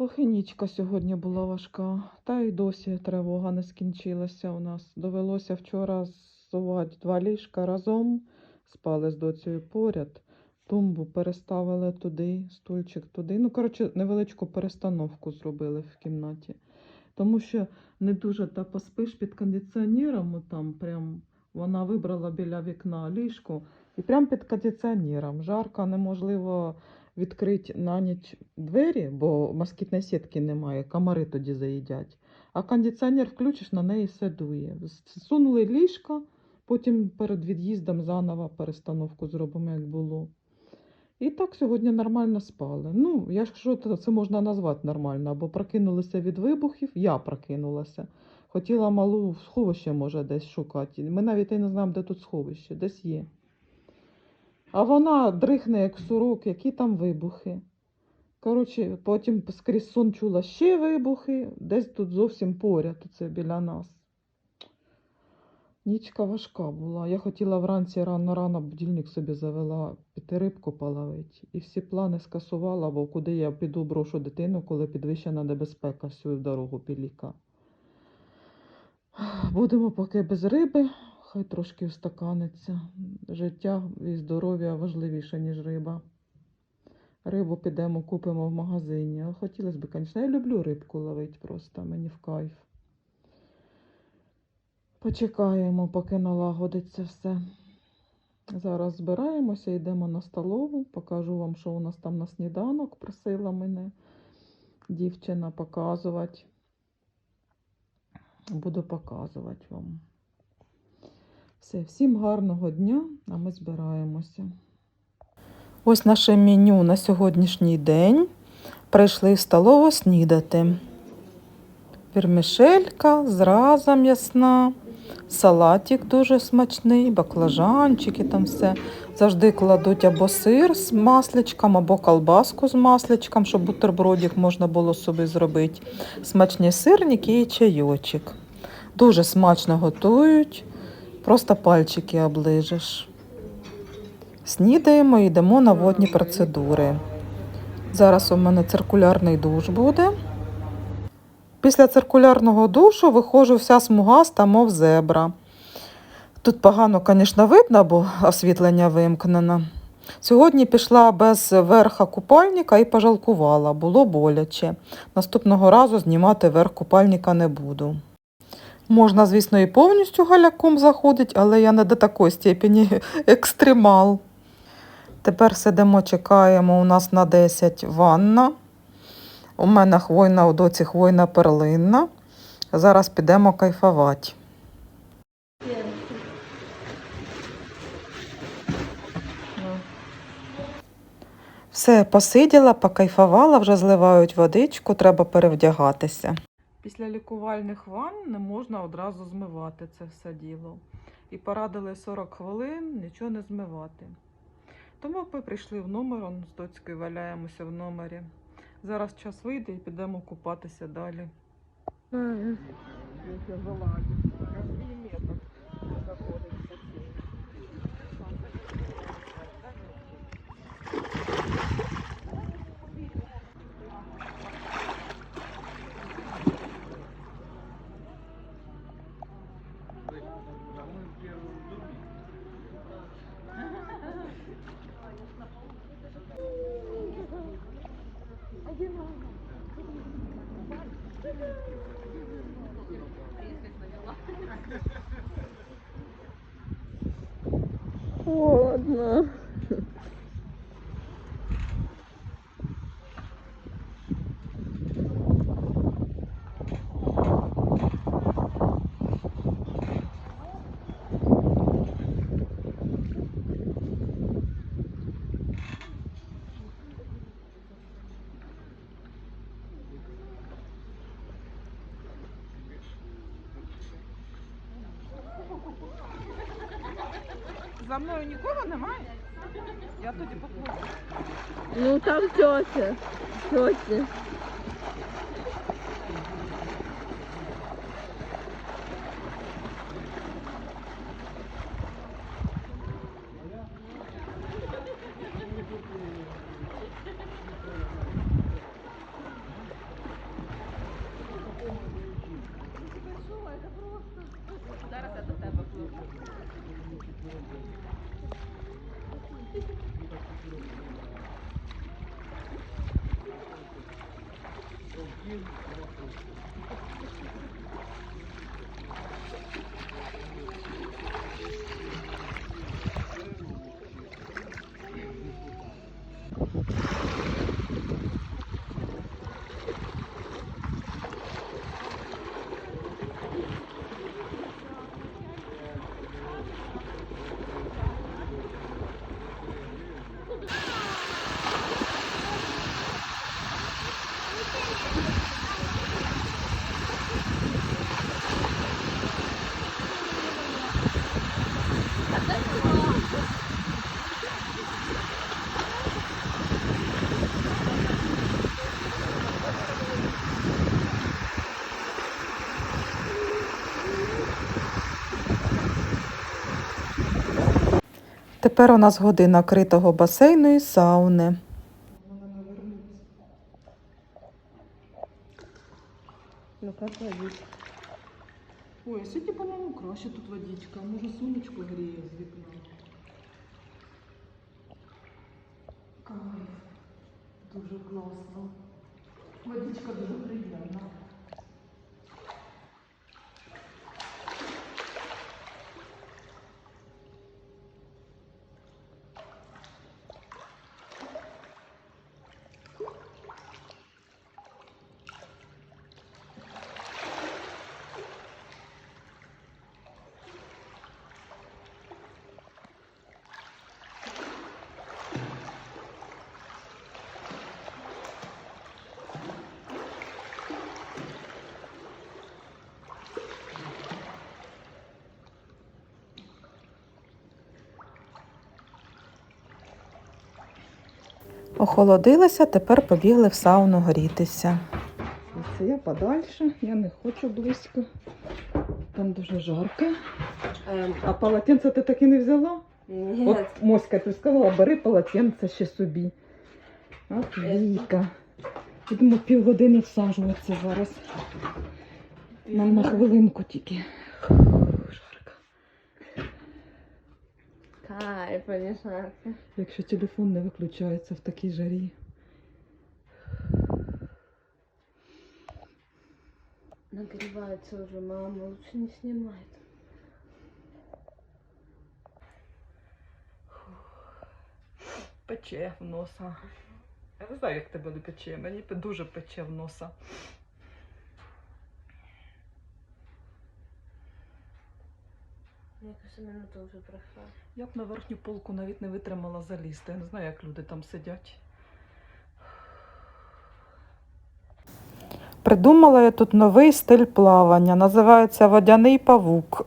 Ох, і нічка сьогодні була важка. Та й досі тривога не скінчилася у нас. Довелося вчора зсувати два ліжка разом, спали з доцею поряд. Тумбу переставили туди, стульчик туди. Ну, коротше, невеличку перестановку зробили в кімнаті. Тому що не дуже та поспиш під кондиціонером, там прям вона вибрала біля вікна ліжко і прям під кондиціонером. Жарко, неможливо відкрити на ніч двері, бо москітної сітки немає, комари тоді заїдять. А кондиціонер включиш, на неї все дує. Сунули ліжко, потім перед від'їздом заново перестановку зробимо, як було. І так сьогодні нормально спали. Ну, якщо це можна назвати нормально, або прокинулися від вибухів, я прокинулася. Хотіла малу сховище, може, десь шукати. Ми навіть і не знаємо, де тут сховище, десь є. А вона дрихне, як сурок, які там вибухи. Коротше, потім скрізь сон чула ще вибухи, десь тут зовсім поряд, це біля нас. Нічка важка була. Я хотіла вранці рано-рано будильник собі завела піти рибку половити. І всі плани скасувала, бо куди я піду брошу дитину, коли підвищена небезпека всю дорогу піліка. Будемо поки без риби, хай трошки встаканиться. Життя і здоров'я важливіше, ніж риба. Рибу підемо, купимо в магазині. Хотілося б, звісно, я люблю рибку ловити просто, мені в кайф. Почекаємо, поки налагодиться все. Зараз збираємося, йдемо на столову, покажу вам, що у нас там на сніданок просила мене дівчина показувати. Буду показувати вам. Все, всім гарного дня, а ми збираємося. Ось наше меню на сьогоднішній день. Прийшли в столову снідати. Вірмішелька, зраза м'ясна, салатик дуже смачний, баклажанчики там все. Завжди кладуть або сир з масличком, або колбаску з масличком, щоб бутербродик можна було собі зробити. Смачні сирники і чайочок. Дуже смачно готують, просто пальчики оближеш. Снідаємо і йдемо на водні процедури. Зараз у мене циркулярний душ буде. Після циркулярного душу виходжу вся смугаста, мов зебра. Тут погано, звісно, видно, бо освітлення вимкнено. Сьогодні пішла без верха купальника і пожалкувала, було боляче. Наступного разу знімати верх купальника не буду. Можна, звісно, і повністю галяком заходить, але я не до такої степені екстремал. Тепер сидимо, чекаємо. У нас на 10 ванна. У мене хвойна, у доці хвойна перлинна. Зараз підемо кайфувати. Все, посиділа, покайфувала, вже зливають водичку, треба перевдягатися. Після лікувальних ванн не можна одразу змивати це все діло. І порадили 40 хвилин нічого не змивати. Тому ми прийшли в номер, он з доцькою валяємося в номері. Зараз час вийде і підемо купатися далі. Холодно. За мною нікого немає? Я тоді попробую. Ну там тьося. Тетя. Тепер у нас година критого басейну і сауни. Ну как водить? Ой, сьогодні, по-моєму, краще тут водичка. Може, сонечко гріє з вікна. Кайф. Дуже класно. Водичка дуже приємна. Охолодилася, тепер побігли в сауну грітися. Це я подальше, я не хочу близько. Там дуже жарко. А полотенце ти таки не взяла? нет. От Моська, ти сказала, бери полотенце ще собі. От Віка. Будемо півгодини всаджуватися зараз. Нам на хвилинку тільки. Фу, Жарко. Кайф, а. Якщо телефон не виключається в такій жарі. Нагревается уже, мама, лучше не снимай. Пече в носа. Я не знаю, як тебе не пече. Мені дуже пече в носа. Кажется, минута вже пройшла. Я б на верхню полку навіть не витримала залізти. Я не знаю, як люди там сидять. Придумала я тут новий стиль плавання. Називається водяний павук.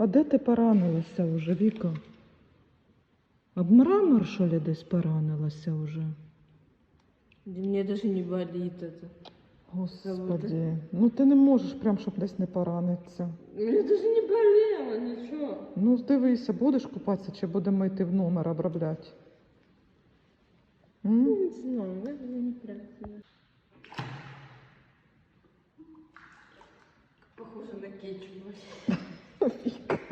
А де ти поранилася вже, Віка? Об мрамор, що ли, десь поранилася вже? Да мне даже не болит это. Господи, ну ти не можеш прям, щоб десь не поранитися. Мне даже не болело, ничего. Ну, дивися, будеш купатися чи будемо йти в номер обробляти? М? Ну, не знаю, наверное, не прятала. Похоже на кетчуп. fica.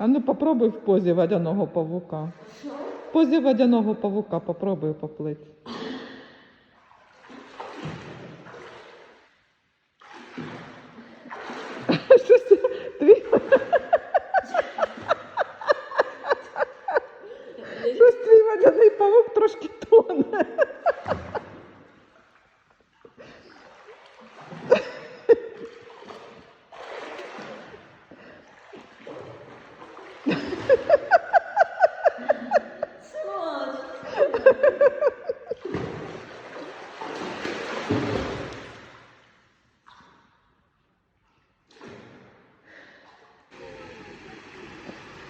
А ну попробуй в позі водяного павука. В позі водяного павука попробуй поплити.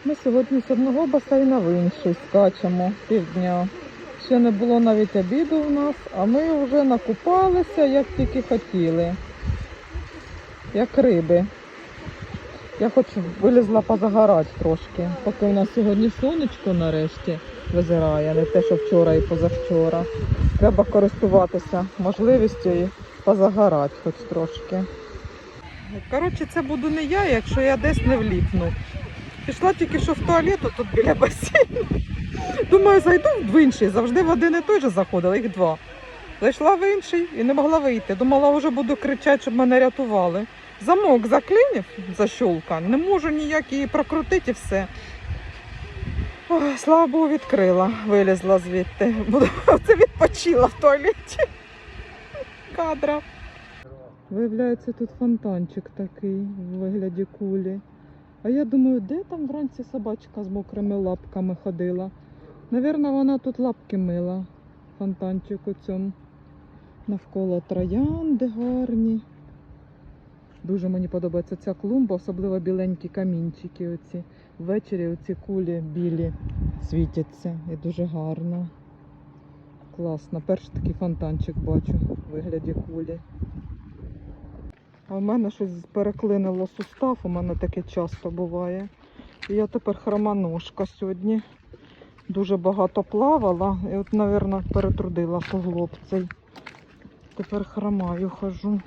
Ми сьогодні з одного басейна в інший скачемо півдня. Ще не було навіть обіду в нас, а ми вже накупалися, як тільки хотіли, як риби. Я хочу вилізла позагорати трошки, поки у нас сьогодні сонечко нарешті визирає, не те, що вчора і позавчора. Треба користуватися можливістю і позагорати хоч трошки. Коротше, це буду не я, якщо я десь не вліпну. Пішла тільки що в туалет, тут біля басейну. Думаю, зайду в інший. Завжди в один і той же заходила, їх два. Зайшла в інший і не могла вийти. Думала, вже буду кричати, щоб мене рятували. Замок заклинив, защолка, не можу ніяк її прокрутити і все. Ой, слава Богу, відкрила, вилізла звідти. Це відпочила в туалеті. Кадра. Виявляється, тут фонтанчик такий в вигляді кулі. А я думаю, де там вранці собачка з мокрими лапками ходила? Навірно, вона тут лапки мила. Фонтанчик у цьому. Навколо троянди гарні. Дуже мені подобається ця клумба, особливо біленькі камінчики. Оці. Ввечері оці кулі білі світяться і дуже гарно. Класно. Перший такий фонтанчик бачу в вигляді кулі. А в мене щось переклинило сустав, у мене таке часто буває. І я тепер хромоножка сьогодні. Дуже багато плавала і от, мабуть, перетрудила суглоб. Тепер хромаю хожу.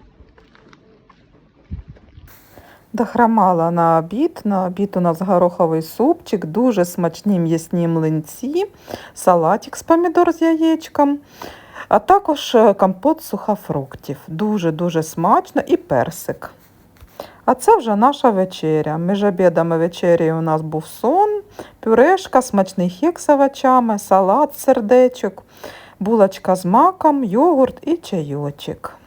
Дохромала на обід. На обід у нас гороховий супчик, дуже смачні м'ясні млинці, салатик з помідор з яєчком, а також е, компот сухофруктів. Дуже-дуже смачно і персик. А це вже наша вечеря. Між обідом і вечерею у нас був сон, пюрешка, смачний хек з овочами, салат сердечок, булочка з маком, йогурт і чайочок.